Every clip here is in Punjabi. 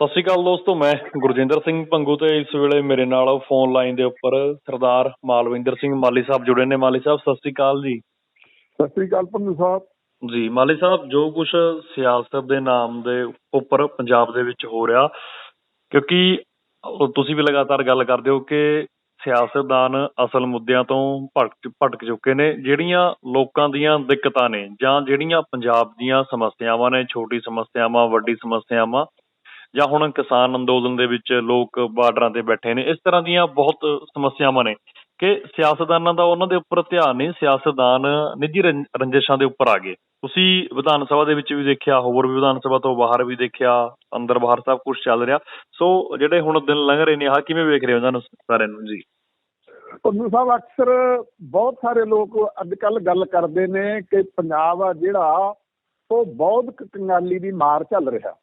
ਸਤਿ ਸ਼੍ਰੀ ਅਕਾਲ ਦੋਸਤੋ ਮੈਂ ਗੁਰਜਿੰਦਰ ਸਿੰਘ ਭੰਗੂ ਤੇ ਇਸ ਵੇਲੇ ਮੇਰੇ ਨਾਲ ਫੋਨ ਲਾਈਨ ਦੇ ਉੱਪਰ ਸਰਦਾਰ ਮਾਲਵਿੰਦਰ ਸਿੰਘ ਮਾਲੀ ਸਾਹਿਬ ਜੁੜੇ ਨੇ। ਮਾਲੀ ਸਾਹਿਬ ਸਤਿ ਸ਼੍ਰੀ ਅਕਾਲ ਜੀ। ਸਤਿ ਸ੍ਰੀ ਅਕਾਲ ਪੰਨੂ ਸਾਹਿਬ। ਜੀ ਮਾਲੀ ਸਾਹਿਬ ਜੋ ਕੁਝ ਸਿਆਸਤ ਦੇ ਨਾਮ ਦੇ ਉੱਪਰ ਪੰਜਾਬ ਦੇ ਵਿੱਚ ਹੋ ਰਿਹਾ ਕਿਉਂਕਿ ਤੁਸੀਂ ਵੀ ਲਗਾਤਾਰ ਗੱਲ ਕਰਦੇ ਹੋ ਕਿ ਸਿਆਸਤਦਾਨ ਅਸਲ ਮੁੱਦਿਆਂ ਤੋਂ ਭਟਕ ਭਟਕ ਚੁੱਕੇ ਨੇ। ਜਿਹੜੀਆਂ ਲੋਕਾਂ ਦੀਆਂ ਦਿੱਕਤਾਂ ਨੇ ਜਾਂ ਜਿਹੜੀਆਂ ਪੰਜਾਬ ਦੀਆਂ ਸਮੱਸਿਆਵਾਂ ਨੇ ਛੋਟੀ ਸਮੱਸਿਆਵਾਂ ਵੱਡੀ ਸਮੱਸਿਆਵਾਂ ਜਾਂ ਹੁਣ ਕਿਸਾਨ ਅੰਦੋਲਨ ਦੇ ਵਿੱਚ ਲੋਕ ਬਾਰਡਰਾਂ ਤੇ ਬੈਠੇ ਨੇ, ਇਸ ਤਰ੍ਹਾਂ ਦੀਆਂ ਬਹੁਤ ਸਮੱਸਿਆਵਾਂ ਨੇ ਕਿ ਸਿਆਸਤਦਾਨਾਂ ਦਾ ਉਹਨਾਂ ਦੇ ਉੱਪਰ ਧਿਆਨ ਨਹੀਂ, ਸਿਆਸਤਦਾਨ ਨਿੱਜੀ ਰੰ- ਰੰਜਿਸ਼ਾਂ ਦੇ ਉੱਪਰ ਆ ਗਏ। ਤੁਸੀਂ ਵਿਧਾਨ ਸਭਾ ਦੇ ਵਿੱਚ ਵੀ ਦੇਖਿਆ, ਹੋਰ ਵੀ ਵਿਧਾਨ ਸਭਾ ਤੋਂ ਬਾਹਰ ਵੀ ਦੇਖਿਆ, ਅੰਦਰ ਬਾਹਰ ਸਭ ਕੁਝ ਚੱਲ ਰਿਹਾ। ਸੋ ਜਿਹੜੇ ਹੁਣ ਦਿਨ ਲੰਘ ਰਹੇ ਨੇ, ਆਹ ਕਿਵੇਂ ਵੇਖ ਰਹੇ ਹੋ ਇਹਨਾਂ ਨੂੰ ਸਾਰਿਆਂ ਨੂੰ? ਜੀ। ਪੰਨੂ ਸਾਹਿਬ, ਅਕਸਰ ਬਹੁਤ ਸਾਰੇ ਲੋਕ ਅੱਜ ਕੱਲ ਗੱਲ ਕਰਦੇ ਨੇ ਕਿ ਪੰਜਾਬ ਆ ਜਿਹੜਾ, ਉਹ ਬਹੁਤ ਕ- ਕੰਗਾਲੀ ਦੀ ਮਾਰ ਚੱਲ ਰਿਹਾ।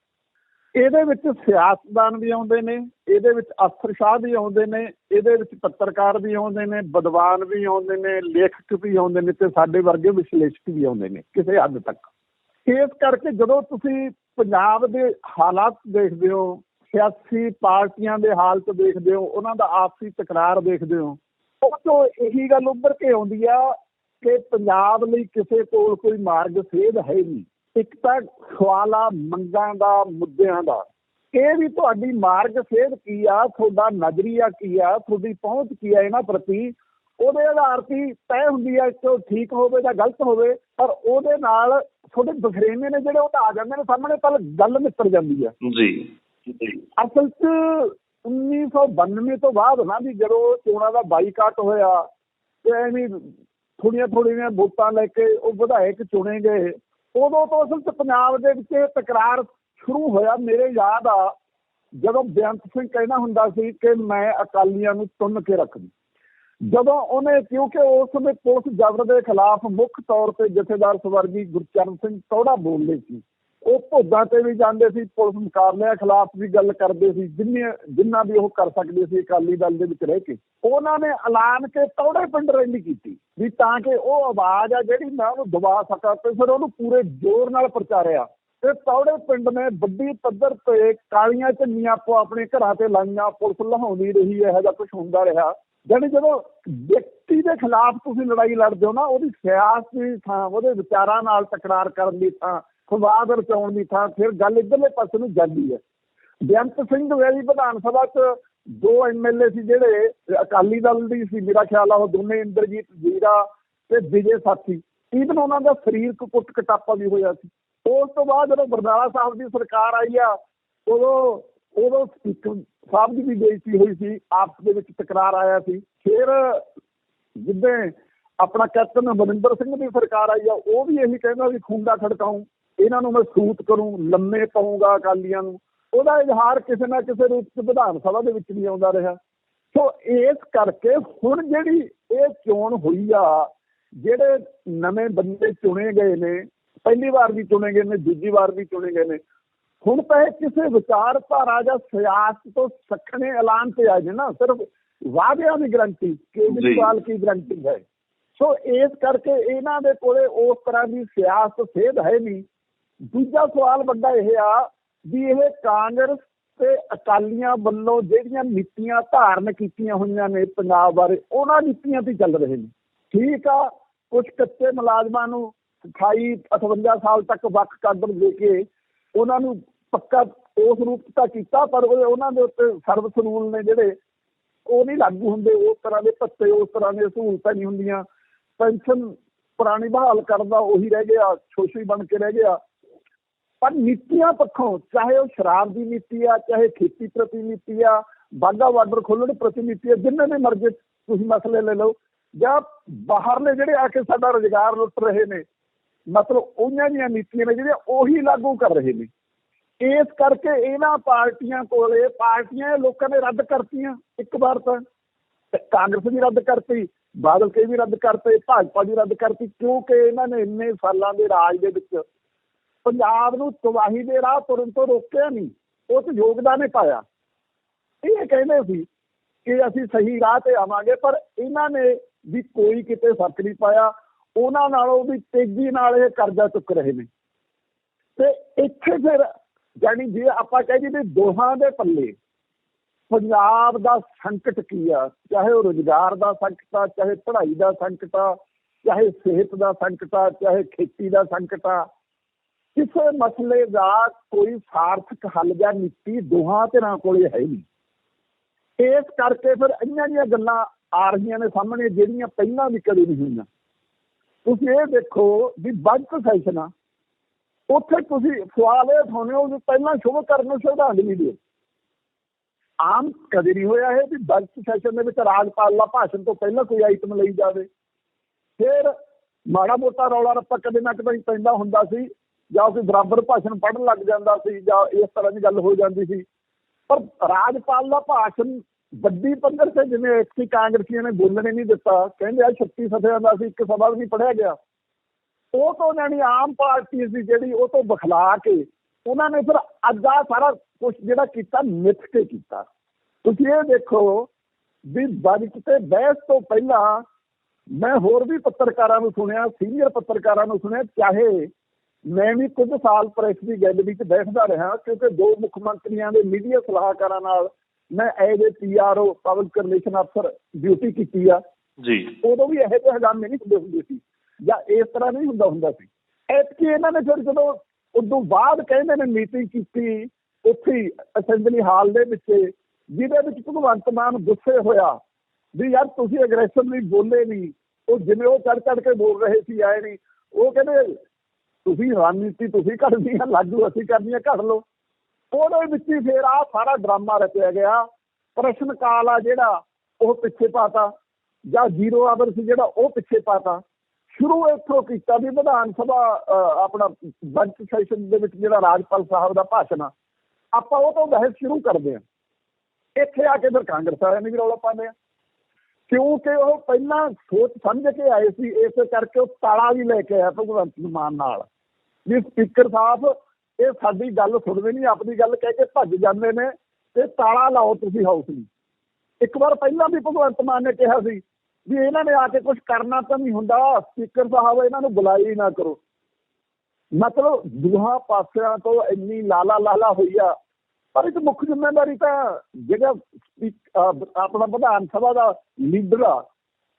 ਇਹਦੇ ਵਿੱਚ ਸਿਆਸਤਦਾਨ ਵੀ ਆਉਂਦੇ ਨੇ, ਇਹਦੇ ਵਿੱਚ ਅਫਸਰਸ਼ਾਹ ਵੀ ਆਉਂਦੇ ਨੇ, ਇਹਦੇ ਵਿੱਚ ਪੱਤਰਕਾਰ ਵੀ ਆਉਂਦੇ ਨੇ, ਵਿਦਵਾਨ ਵੀ ਆਉਂਦੇ ਨੇ, ਲੇਖਕ ਵੀ ਆਉਂਦੇ ਨੇ ਤੇ ਸਾਡੇ ਵਰਗੇ ਵਿਸ਼ਲੇਸ਼ਕ ਵੀ ਆਉਂਦੇ ਨੇ ਕਿਸੇ ਹੱਦ ਤੱਕ। ਇਸ ਕਰਕੇ ਜਦੋਂ ਤੁਸੀਂ ਪੰਜਾਬ ਦੇ ਹਾਲਾਤ ਦੇਖਦੇ ਹੋ, ਸਿਆਸੀ ਪਾਰਟੀਆਂ ਦੇ ਹਾਲਤ ਦੇਖਦੇ ਹੋ, ਉਹਨਾਂ ਦਾ ਆਪਸੀ ਤਕਰਾਰ ਦੇਖਦੇ ਹੋ ਉਹ ਤੋਂ ਇਹੀ ਗੱਲ ਉੱਭਰ ਕੇ ਆਉਂਦੀ ਆ ਕਿ ਪੰਜਾਬ ਲਈ ਕਿਸੇ ਕੋਲ ਕੋਈ ਮਾਰਗ ਸੇਧ ਹੈ ਨਹੀਂ। ਇੱਕ ਤਾਂ ਸਵਾਲ ਆ ਮੰਗਾਂ ਦਾ ਮੁੱਦਿਆਂ ਦਾ। ਇਹ ਵੀ ਤੁਹਾਡੀ ਮਾਰਗ ਸੇਧ ਕੀ ਆ? ਤੁਹਾਡਾ ਨਜ਼ਰੀਆ ਕੀ ਆ? ਤੁਹਾਡੀ ਪਹੁੰਚ ਕੀ ਆ ਇਹਨਾਂ ਪ੍ਰਤੀ? ਉਹਦੇ ਆਧਾਰ ਤੇ ਤੈਅ ਹੁੰਦੀ ਆ ਕਿ ਉਹ ਠੀਕ ਹੋਵੇ ਜਾਂ ਗਲਤ ਹੋਵੇ ਪਰ ਉਹਦੇ ਨਾਲ ਤੁਹਾਡੇ ਬਖਰੇਵੇਂ ਨੇ ਜਿਹੜੇ ਉਹ ਤਾਂ ਆ ਜਾਂਦੇ ਨੇ ਸਾਹਮਣੇ ਪਰ ਗੱਲ ਨਿਕਲ ਜਾਂਦੀ ਆ। ਜੀ। ਅਸਲ 'ਚ 1992 ਤੋਂ ਬਾਅਦ ਨਾ ਵੀ ਜਦੋਂ ਚੋਣਾਂ ਦਾ ਬਾਈਕਾਟ ਹੋਇਆ ਤੇ ਐਵੇਂ ਥੋੜੀਆਂ ਥੋੜੀਆਂ ਵੋਟਾਂ ਲੈ ਕੇ ਉਹ ਵਿਧਾਇਕ ਚੁਣੇ ਗਏ। ਉਦੋਂ ਤੋਂ ਅਸਲ 'ਚ ਪੰਜਾਬ ਦੇ ਵਿੱਚ ਤਕਰਾਰ ਸ਼ੁਰੂ ਹੋਇਆ, ਮੇਰੇ ਯਾਦ ਆ, ਜਦੋਂ ਬੇਅੰਤ ਸਿੰਘ ਕਹਿਣਾ ਹੁੰਦਾ ਸੀ ਕਿ ਮੈਂ ਅਕਾਲੀਆਂ ਨੂੰ ਚੁਣ ਕੇ ਰੱਖਦੀ। ਜਦੋਂ ਉਹਨੇ, ਕਿਉਂਕਿ ਉਸ ਸਮੇਂ ਪੁਲਿਸ ਜ਼ਬਰ ਦੇ ਖਿਲਾਫ ਮੁੱਖ ਤੌਰ ਤੇ ਜਥੇਦਾਰ ਸਵਰਗੀ ਗੁਰਚਰਨ ਸਿੰਘ ਤੋੜਾ ਬੋਲਦੇ ਸੀ ਉਹ ਭੋਗਾਂ ਤੇ ਵੀ ਜਾਂਦੇ ਸੀ, ਪੁਲਿਸ ਮੁਕਾਬਲਿਆਂ ਖਿਲਾਫ ਵੀ ਗੱਲ ਕਰਦੇ ਸੀ ਜਿੰਨੇ ਜਿੰਨਾ ਵੀ ਉਹ ਕਰ ਸਕਦੇ ਸੀ ਅਕਾਲੀ ਦਲ ਦੇ ਵਿੱਚ ਰਹਿ ਕੇ, ਉਹਨਾਂ ਨੇ ਐਲਾਨ ਕੇ ਤੌੜੇ ਪਿੰਡ ਰੈਲੀ ਕੀਤੀ, ਵੀ ਤਾਂ ਕਿ ਉਹ ਆਵਾਜ਼ ਆ ਜਿਹੜੀ ਮੈਂ ਉਹਨੂੰ ਦਬਾ ਸਕਾਂ ਤੇ ਫਿਰ ਉਹਨੂੰ ਪੂਰੇ ਜ਼ੋਰ ਨਾਲ ਪ੍ਰਚਾਰਿਆ। ਤੇ ਤੌੜੇ ਪਿੰਡ ਨੇ ਵੱਡੀ ਪੱਧਰ ਤੇ ਕਾਲੀਆਂ ਝੰਡੀਆਂ ਆਪੋ ਆਪਣੇ ਘਰਾਂ ਤੇ ਲਾਈਆਂ, ਪੁਲਿਸ ਲਹਾਉਂਦੀ ਰਹੀ, ਇਹੋ ਜਿਹਾ ਕੁਝ ਹੁੰਦਾ ਰਿਹਾ। ਜਾਣੀ ਜਦੋਂ ਵਿਅਕਤੀ ਦੇ ਖਿਲਾਫ ਤੁਸੀਂ ਲੜਾਈ ਲੜਦੇ ਹੋ ਨਾ, ਉਹਦੀ ਸਿਆਸਤ ਦੀ ਥਾਂ, ਉਹਦੇ ਵਿਚਾਰਾਂ ਨਾਲ ਟਕਰਾਰ ਕਰਨ ਦੀ ਥਾਂ ਸਵਾਦ ਰਚਾਉਣ ਦੀ ਥਾਂ, ਫਿਰ ਗੱਲ ਇਧਰਲੇ ਪਾਸੇ ਨੂੰ ਜਾਂਦੀ ਹੈ। ਬੇਅੰਤ ਸਿੰਘ ਵੇਲੀ ਵਿਧਾਨ ਸਭਾ 'ਚ ਦੋ ਐਮਐਲਏ ਸੀ ਜਿਹੜੇ, ਅਕਾਲੀ ਦਲ ਦੀ ਸੀ, ਮੇਰਾ ਖਿਆਲ ਆ ਉਹ ਦੋਨੇ ਇੰਦਰਜੀਤ ਜੀਰਾ ਤੇ ਵਿਜੇ ਸਾਥੀ। ਈਵਨ ਉਹਨਾਂ ਦਾ ਸਰੀਰਕ ਕੁੱਟ ਕਟਾਪਾ ਵੀ ਹੋਇਆ ਸੀ। ਉਸ ਤੋਂ ਬਾਅਦ ਜਦੋਂ ਬਰਨਾਲਾ ਸਾਹਿਬ ਦੀ ਸਰਕਾਰ ਆਈ ਆ, ਉਦੋਂ ਉਦੋਂ ਸਪੀਕਰ ਸਾਹਿਬ ਦੀ ਵੀ ਬੇਇੱਜ਼ਤੀ ਹੋਈ ਸੀ, ਆਪਸ ਦੇ ਵਿੱਚ ਤਕਰਾਰ ਆਇਆ ਸੀ। ਫਿਰ ਜਿੱਦਾਂ ਆਪਣਾ ਕੈਪਟਨ ਅਮਰਿੰਦਰ ਸਿੰਘ ਦੀ ਸਰਕਾਰ ਆਈ ਆ, ਉਹ ਵੀ ਇਹੀ ਕਹਿੰਦਾ ਵੀ ਖੂੰਡਾ ਖੜਕਾਉਂ। ਇਹਨਾਂ ਨੂੰ ਮੈਂ ਸੂਤ ਕਰੂੰ ਲੰਮੇ ਪਾਉਂਗਾ ਅਕਾਲੀਆਂ ਨੂੰ। ਉਹਦਾ ਇਜ਼ਹਾਰ ਕਿਸੇ ਨਾ ਕਿਸੇ ਰੂਪ ਚ ਵਿਧਾਨ ਸਭਾ ਦੇ ਵਿੱਚ ਵੀ ਆਉਂਦਾ ਰਿਹਾ। ਸੋ ਇਸ ਕਰਕੇ ਹੁਣ ਜਿਹੜੀ ਇਹ ਚੋਣ ਹੋਈ ਆ ਜਿਹੜੇ ਨਵੇਂ ਬੰਦੇ ਚੁਣੇ ਗਏ ਨੇ ਪਹਿਲੀ ਵਾਰ ਵੀ ਚੁਣੇ ਗਏ ਨੇ ਦੂਜੀ ਵਾਰ ਵੀ ਚੁਣੇ ਗਏ ਨੇ ਹੁਣ ਤਾਂ ਇਹ ਕਿਸੇ ਵਿਚਾਰਧਾਰਾ ਜਾਂ ਸਿਆਸਤ ਤੋਂ ਸਖਣੇ ਐਲਾਨ ਤੇ ਆਏ ਨੇ ਨਾ ਸਿਰਫ ਵਾਅਦਿਆਂ ਦੀ ਗਰੰਟੀ ਕੇਜਰੀਵਾਲ ਕੀ ਗਰੰਟੀ ਹੈ। ਸੋ ਇਸ ਕਰਕੇ ਇਹਨਾਂ ਦੇ ਕੋਲੇ ਉਸ ਤਰ੍ਹਾਂ ਦੀ ਸਿਆਸਤ ਸੇਧ ਹੈ ਨਹੀਂ। ਦੂਜਾ ਸਵਾਲ ਵੱਡਾ ਇਹ ਆ ਵੀ ਇਹ ਕਾਂਗਰਸ ਤੇ ਅਕਾਲੀਆਂ ਵੱਲੋਂ ਜਿਹੜੀਆਂ ਨੀਤੀਆਂ ਧਾਰਨ ਕੀਤੀਆਂ ਹੋਈਆਂ ਨੇ ਪੰਜਾਬ ਬਾਰੇ, ਉਹਨਾਂ ਨੀਤੀਆਂ ਤੇ ਚੱਲ ਰਹੇ ਨੇ। ਠੀਕ ਆ ਕੁਝ ਕੱਚੇ ਮੁਲਾਜ਼ਮਾਂ ਨੂੰ 28 58 ਸਾਲ ਤੱਕ ਵੱਖ ਕਾਡਰ ਦੇ ਕੇ ਉਹਨਾਂ ਨੂੰ ਪੱਕਾ ਉਸ ਰੂਪ ਤਾਂ ਕੀਤਾ, ਪਰ ਉਹਨਾਂ ਦੇ ਉੱਤੇ ਸਰਵਿਸ ਰੂਲ ਨੇ ਜਿਹੜੇ, ਉਹ ਨਹੀਂ ਲਾਗੂ ਹੁੰਦੇ ਉਸ ਤਰ੍ਹਾਂ ਦੇ ਭੱਤੇ, ਉਸ ਤਰ੍ਹਾਂ ਦੀਆਂ ਸਹੂਲਤਾਂ ਨਹੀਂ ਹੁੰਦੀਆਂ। ਪੈਨਸ਼ਨ ਪੁਰਾਣੀ ਬਹਾਲ ਕਰਦਾ ਉਹੀ ਰਹਿ ਗਿਆ ਸ਼ੋਸ਼ੀ ਬਣ ਕੇ ਰਹਿ ਗਿਆ। ਪਰ ਨੀਤੀਆਂ ਪੱਖੋਂ, ਚਾਹੇ ਉਹ ਸ਼ਰਾਬ ਦੀ ਨੀਤੀ ਆ, ਚਾਹੇ ਖੇਤੀ ਪ੍ਰਤੀ ਨੀਤੀ ਆ ਬਾਗਾ ਬਾਰਡਰ ਖੋਲ੍ਹਣ ਪ੍ਰਤੀ ਨੀਤੀ ਆ, ਜਿੰਨੇ ਨੇ ਮਰਜ਼ੀ ਤੁਸੀਂ ਮਸਲੇ ਲੈ ਲਓ, ਜਾਂ ਬਾਹਰਲੇ ਜਿਹੜੇ ਆ ਕੇ ਸਾਡਾ ਰੁਜ਼ਗਾਰ ਲੁੱਟ ਰਹੇ ਨੇ, ਮਤਲਬ ਉਹਨਾਂ ਦੀਆਂ ਨੀਤੀਆਂ ਨੇ ਜਿਹੜੀਆਂ ਉਹੀ ਲਾਗੂ ਕਰ ਰਹੇ ਨੇ। ਇਸ ਕਰਕੇ ਇਹਨਾਂ ਪਾਰਟੀਆਂ ਕੋਲੇ, ਪਾਰਟੀਆਂ ਇਹ ਲੋਕਾਂ ਨੇ ਰੱਦ ਕਰਤੀਆਂ, ਇੱਕ ਵਾਰ ਤਾਂ। ਕਾਂਗਰਸ ਵੀ ਰੱਦ ਕਰਤੀ, ਬਾਦਲ ਕੇ ਵੀ ਰੱਦ ਕਰਤੇ, ਭਾਜਪਾ ਵੀ ਰੱਦ ਕਰਤੀ, ਕਿਉਂਕਿ ਇਹਨਾਂ ਨੇ ਇੰਨੇ ਸਾਲਾਂ ਦੇ ਰਾਜ ਦੇ ਵਿੱਚ ਪੰਜਾਬ ਨੂੰ ਤਬਾਹੀ ਦੇ ਰਾਹ ਤੁਰਨ ਤੋਂ ਰੋਕਿਆ ਨਹੀਂ ਉਹ ਯੋਗਦਾਨ ਹੀ ਪਾਇਆ। ਇਹ ਕਹਿੰਦੇ ਸੀ ਕਿ ਅਸੀਂ ਸਹੀ ਰਾਹ ਤੇ ਆਵਾਂਗੇ, ਪਰ ਇਹਨਾਂ ਨੇ ਵੀ ਕੋਈ ਕਿਤੇ ਫ਼ਰਕ ਨਹੀਂ ਪਾਇਆ। ਉਹਨਾਂ ਨਾਲੋਂ ਵੀ ਤੇਜ਼ੀ ਨਾਲ ਇਹ ਕਰਜ਼ਾ ਚੁੱਕ ਰਹੇ ਨੇ। ਤੇ ਇੱਥੇ ਫਿਰ ਜਾਨੀ ਜੇ ਆਪਾਂ ਕਹੀਏ ਵੀ ਦੋਹਾਂ ਦੇ ਪੱਲੇ ਪੰਜਾਬ ਦਾ ਸੰਕਟ ਕੀ ਆ, ਚਾਹੇ ਉਹ ਰੋਜ਼ਗਾਰ ਦਾ ਸੰਕਟ ਆ, ਚਾਹੇ ਪੜ੍ਹਾਈ ਦਾ ਸੰਕਟ ਆ, ਚਾਹੇ ਸਿਹਤ ਦਾ ਸੰਕਟ ਆ, ਚਾਹੇ ਖੇਤੀ ਦਾ ਸੰਕਟ ਆ ਕਿਸੇ ਮਸਲੇ ਦਾ ਕੋਈ ਸਾਰਥਕ ਹੱਲ ਜਾਂ ਨੀਤੀ ਦੋਹਾਂ ਧਿਰਾਂ ਕੋਲੇ ਹੈ ਨਹੀਂ। ਇਸ ਕਰਕੇ ਫਿਰ ਇੰਨੀਆਂ ਦੀਆਂ ਗੱਲਾਂ ਆ ਰਹੀਆਂ ਨੇ ਸਾਹਮਣੇ ਜਿਹੜੀਆਂ ਪਹਿਲਾਂ ਵੀ ਕਦੇ ਨਹੀਂ ਹੋਈਆਂ। ਤੁਸੀਂ ਇਹ ਦੇਖੋ ਵੀ ਬਜਟ ਸੈਸ਼ਨ ਆ। ਉੱਥੇ ਤੁਸੀਂ ਸਵਾਲ ਇਹ ਉਠਾਉਂਦੇ ਹੋ ਪਹਿਲਾਂ ਸ਼ੁਭ ਕਰਨ ਨੂੰ ਸ਼ਰਧਾਂਜਲੀ ਦਿਓ। ਆਮ ਕਦੇ ਨਹੀਂ ਹੋਇਆ ਇਹ ਵੀ ਬਜਟ ਸੈਸ਼ਨ ਦੇ ਵਿੱਚ ਰਾਜਪਾਲ ਦਾ ਭਾਸ਼ਣ ਤੋਂ ਪਹਿਲਾਂ ਕੋਈ ਆਈਟਮ ਲਈ ਜਾਵੇ। ਫਿਰ ਮਾੜਾ ਮੋਟਾ ਰੌਲਾ ਰੱਪਾ ਕਦੇ ਨਾ ਕਦੇ ਪੈਂਦਾ ਹੁੰਦਾ ਸੀ ਜਾਂ ਕੋਈ ਬਰਾਬਰ ਭਾਸ਼ਣ ਪੜ੍ਹਨ ਲੱਗ ਜਾਂਦਾ ਸੀ ਜਾਂ ਇਸ ਤਰ੍ਹਾਂ ਦੀ ਗੱਲ ਹੋ ਜਾਂਦੀ ਸੀ। ਪਰ ਰਾਜਪਾਲ ਦਾ ਭਾਸ਼ਣ ਵੱਡੀ ਪੱਧਰ ਤੇ ਜਿਵੇਂ ਐਕਸੀ ਕਾਂਗਰਸੀਆਂ ਨੇ ਬੋਲਣੇ ਨਹੀਂ ਦਿੱਤਾ, ਕਹਿੰਦੇ ਆ 36 ਸਫ਼ਿਆਂ ਦਾ ਸੀ ਇੱਕ ਸਭਾ ਵੀ ਨਹੀਂ ਪੜਿਆ ਗਿਆ। ਉਹ ਤੋਂ ਉਹਨਾਂ ਆਮ ਪਾਰਟੀ ਸੀ ਜਿਹੜੀ ਉਹ ਤੋਂ ਬਖਲਾ ਕੇ ਉਹਨਾਂ ਨੇ ਫਿਰ ਅੱਜ ਆ ਸਾਰਾ ਕੁਝ ਜਿਹੜਾ ਕੀਤਾ ਮਿੱਥ ਕੇ ਕੀਤਾ। ਤੁਸੀਂ ਇਹ ਦੇਖੋ ਵੀ ਬਜਟ ਤੇ ਬਹਿਸ ਤੋਂ ਪਹਿਲਾਂ ਮੈਂ ਹੋਰ ਵੀ ਪੱਤਰਕਾਰਾਂ ਨੂੰ ਸੁਣਿਆ, ਸੀਨੀਅਰ ਪੱਤਰਕਾਰਾਂ ਨੂੰ ਸੁਣਿਆ, ਚਾਹੇ ਮੈਂ ਵੀ ਕੁਝ ਸਾਲ ਪ੍ਰੈਸ ਦੀ ਗੱਲ ਵਿੱਚ ਬੈਠਦਾ ਰਿਹਾ ਕਿਉਂਕਿ ਦੋ ਮੁੱਖ ਮੰਤਰੀਆਂ ਦੇ ਮੀਡੀਆ ਸਲਾਹਕਾਰਾਂ ਨਾਲ ਮੈਂ ਐਜ਼ ਪੀਆਰਓ ਪਬਲਿਕ ਰਿਲੇਸ਼ਨ ਅਫਸਰ ਡਿਊਟੀ ਕੀਤੀ ਆ। ਜੀ। ਉਦੋਂ ਵੀ ਇਹੋ ਜਿਹੇ ਹੰਗਾਮੇ ਨਹੀਂ ਹੁੰਦੇ ਹੁੰਦੇ ਸੀ ਜਾਂ ਇਸ ਤਰ੍ਹਾਂ ਨਹੀਂ ਹੁੰਦਾ ਹੁੰਦਾ ਸੀ। ਐਤਕੀ ਇਹਨਾਂ ਨੇ ਫਿਰ ਜਦੋਂ ਉਦੋਂ ਬਾਅਦ ਕਹਿੰਦੇ ਨੇ ਮੀਟਿੰਗ ਕੀਤੀ ਉੱਥੇ ਅਸੈਂਬਲੀ ਹਾਲ ਦੇ ਵਿੱਚ ਜਿਹਦੇ ਵਿੱਚ ਭਗਵੰਤ ਮਾਨ ਗੁੱਸੇ ਹੋਇਆ ਵੀ ਯਾਰ ਤੁਸੀਂ ਅਗਰੈਸਿਵਲੀ ਬੋਲੇ ਨਹੀਂ ਉਹ ਜਿਵੇਂ ਉਹ ਚੜ ਚੜ ਕੇ ਬੋਲ ਰਹੇ ਸੀ ਆਏ ਨਹੀਂ ਉਹ ਕਹਿੰਦੇ ਤੁਸੀਂ ਰਣਨੀਤੀ ਤੁਸੀਂ ਕਰਨੀ ਆ, ਲਾਗੂ ਅਸੀਂ ਕਰਨੀ ਆ ਘੜ ਲਓ। ਉਹਦੇ ਵਿੱਚ ਹੀ ਫੇਰ ਆ ਸਾਰਾ ਡਰਾਮਾ ਰਚਿਆ ਗਿਆ। ਪ੍ਰਸ਼ਨ ਕਾਲ ਆ ਜਿਹੜਾ, ਉਹ ਪਿੱਛੇ ਪਾਤਾ। ਜਾਂ ਜ਼ੀਰੋ ਆਵਰ ਸੀ ਜਿਹੜਾ, ਉਹ ਪਿੱਛੇ ਪਾਤਾ। ਸ਼ੁਰੂ ਇੱਥੋਂ ਕੀਤਾ ਵੀ ਵਿਧਾਨ ਸਭਾ ਆਪਣਾ ਬਜਟ ਸੈਸ਼ਨ ਦੇ ਵਿੱਚ ਜਿਹੜਾ ਰਾਜਪਾਲ ਸਾਹਿਬ ਦਾ ਭਾਸ਼ਣ ਆ। ਆਪਾਂ ਉਹ ਤੋਂ ਬਹਿਸ ਸ਼ੁਰੂ ਕਰਦੇ ਆ। ਇੱਥੇ ਆ ਕੇ ਫਿਰ ਕਾਂਗਰਸ ਵਾਲਿਆਂ ਨੇ ਵੀ ਰੌਲਾ ਪਾਉਂਦੇ ਆ। ਕਿਉਂਕਿ ਉਹ ਪਹਿਲਾਂ ਸੋਚ ਸਮਝ ਕੇ ਆਏ ਸੀ, ਇਸ ਕਰਕੇ ਉਹ ਤਾਲਾ ਵੀ ਲੈ ਕੇ ਆਇਆ ਭਗਵੰਤ ਮਾਨ ਨਾਲ। ਵੀ ਸਪੀਕਰ ਸਾਹਿਬ, ਇਹ ਸਾਡੀ ਗੱਲ ਸੁਣਦੇ ਨਹੀਂ, ਆਪਣੀ ਗੱਲ ਕਹਿ ਕੇ ਭੱਜ ਜਾਂਦੇ ਨੇ ਤੇ ਤਾਲਾ ਲਾਓ ਤੁਸੀਂ ਹਾਊਸ ਨੂੰ। ਇੱਕ ਵਾਰ ਪਹਿਲਾਂ ਵੀ ਭਗਵੰਤ ਮਾਨ ਨੇ ਕਿਹਾ ਸੀ ਵੀ ਇਹਨਾਂ ਨੇ ਆ ਕੇ ਕੁਝ ਕਰਨਾ ਤਾਂ ਨਹੀਂ ਹੁੰਦਾ, ਸਪੀਕਰ ਸਾਹਿਬ ਇਹਨਾਂ ਨੂੰ ਬੁਲਾਈ ਨਾ ਕਰੋ। ਮਤਲਬ ਦੋਹਾਂ ਪਾਸਿਆਂ ਤੋਂ ਇੰਨੀ ਲਾਲਾ ਲਾਲਾ ਹੋਈ ਆ, ਪਰ ਇੱਕ ਮੁੱਖ ਜ਼ਿੰਮੇਵਾਰੀ ਤਾਂ ਜਿਹੜਾ ਆਪਣਾ ਵਿਧਾਨ ਸਭਾ ਦਾ ਲੀਡਰ ਆ,